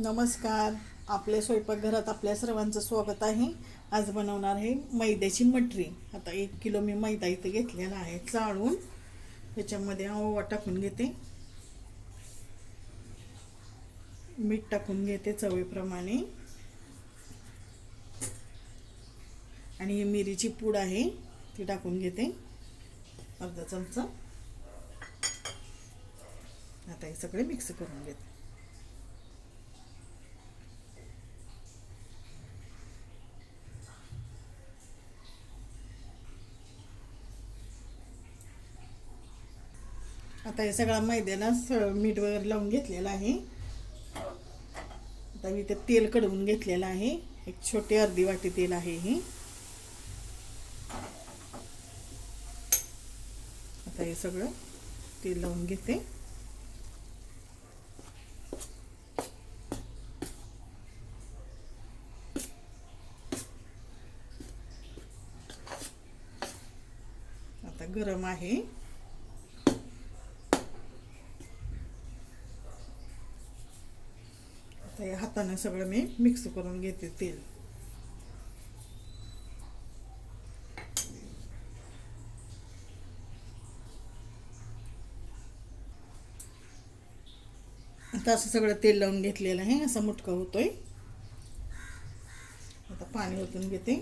नमस्कार. आपल्या स्वयंपाकघरात आपल्या सर्वांचं स्वागत आहे. आज बनवणार आहे मैद्याची मटरी. आता एक किलो मी मैदा इथे घेतलेला आहे चाळून. त्याच्यामध्ये ओवा टाकून घेते. मीठ टाकून घेते चवीप्रमाणे. आणि ही मिरीची पूड आहे ती टाकून घेते. अर्धा चमचा. आता हे सगळे मिक्स करून घेते. आता हे सगळा मैद्याला स- मीठ वगैरे लावून घेतलेलं आहे. आता मी ते तेल कडवून घेतलेलं आहे. एक छोटी अर्धी वाटी तेल आहे ही. आता हे सगळं तेल लावून घेते. आता गरम आहे. तर या हाताने सगळं मी मिक्स करून घेते तेल. आता असं सगळं तेल लावून घेतलेलं आहे असा मुटका होतोय. आता पाणी ओतून घेते.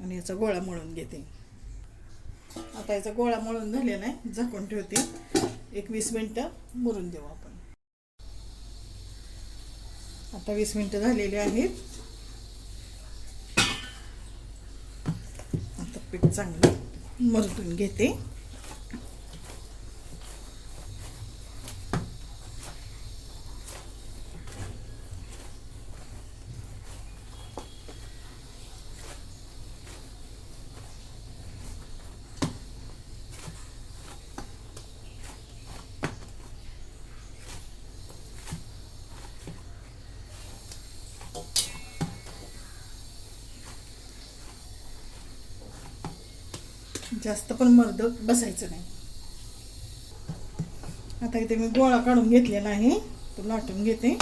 आणि याचा गोळा मळून घेते. आता याचा गोळा मळून झालेला आहे. झाकून ठेवते. एक वीस मिनटं मुरून देऊ आपण. आता वीस मिनटं झालेली आहेत. आता पीठ चांगलं मरतून घेते. जास्त पण मर्द बसायचं नाही. आता इथे मी गोळा काढून घेतलेला आहे तो लाटून घेते.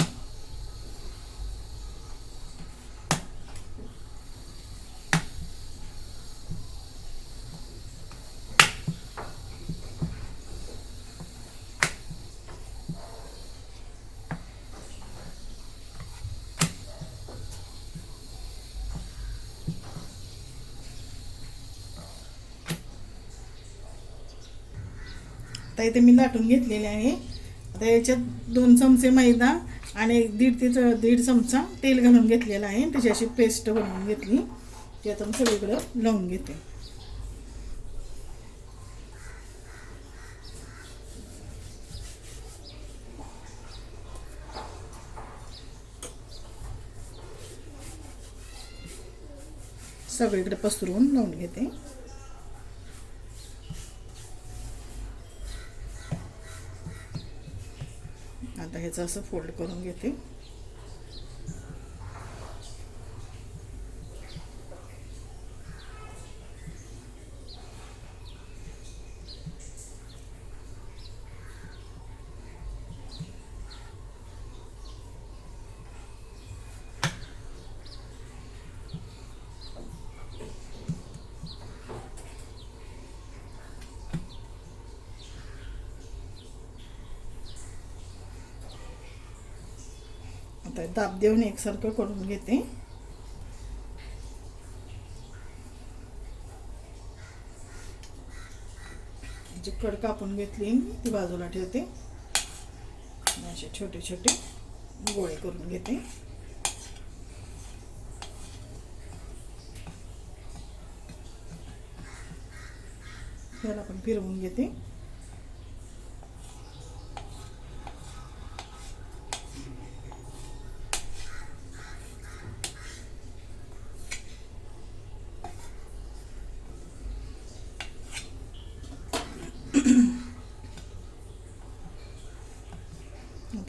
आता इथे मी लाटून घेतलेले आहे. आता याच्यात दोन चमचे मैदा आणि दीड ते च- दीड चमचा तेल घालून घेतलेलं आहे. त्याची अशी पेस्ट बनवून घेतली. ती आता मी सगळीकडं लावून घेते. सगळीकडे पसरवून लावून घेते. आता ह्याचं असं फोल्ड करून घेते. आता दाब देऊन एकसारखं करून घेते. जी कड कापून घेतली ती बाजूला ठेवते. असे छोटे छोटे गोळे करून घेते. त्याला पण फिरवून घेते.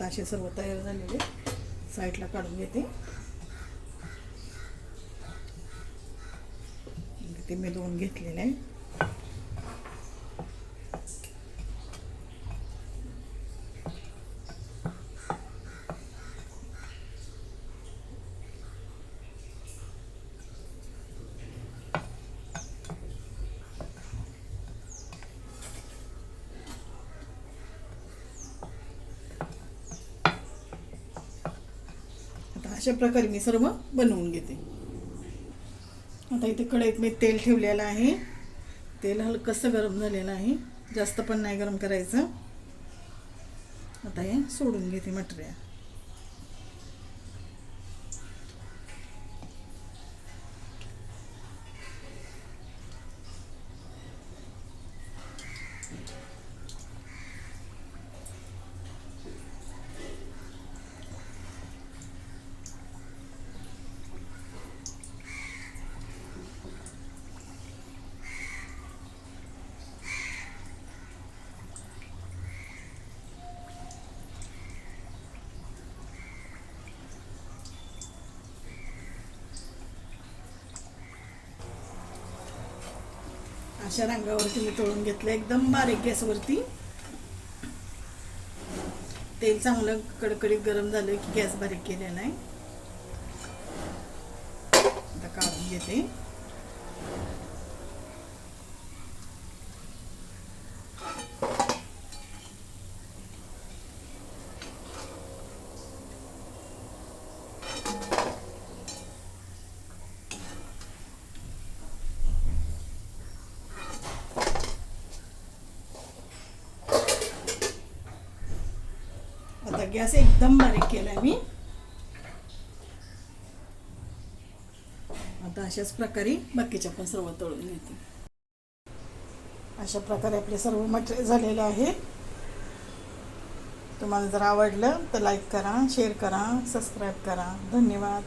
आता असे सर्व तयार झालेले साईडला काढून घेते. ते मी दोन घेतलेले आहे आता अशा प्रकारे मी सर्व बनवून घेते. आता इथे कढईत मी तेल ठेवलेलं आहे. तेल हलकंसं गरम झालेलं आहे. जास्त पण नाही गरम करायचं. आता हे सोडून घेते मटेरियल. अशा रंगावरती मी तळून घेतलं. एकदम बारीक गॅसवरती. तेल चांगलं कडकडीत गरम झालं की गॅस बारीक केलेला आहे. आता काढून घेते आता गॅस एकदम बारीक केलाय मी. आता अशाच प्रकारे बाकीच्या पण सर्व तळून घेते. अशा प्रकारे आपले सर्व मटेरियल झालेले आहे. तुम्हाला जर आवडलं तर लाईक करा शेअर करा सबस्क्राईब करा. धन्यवाद.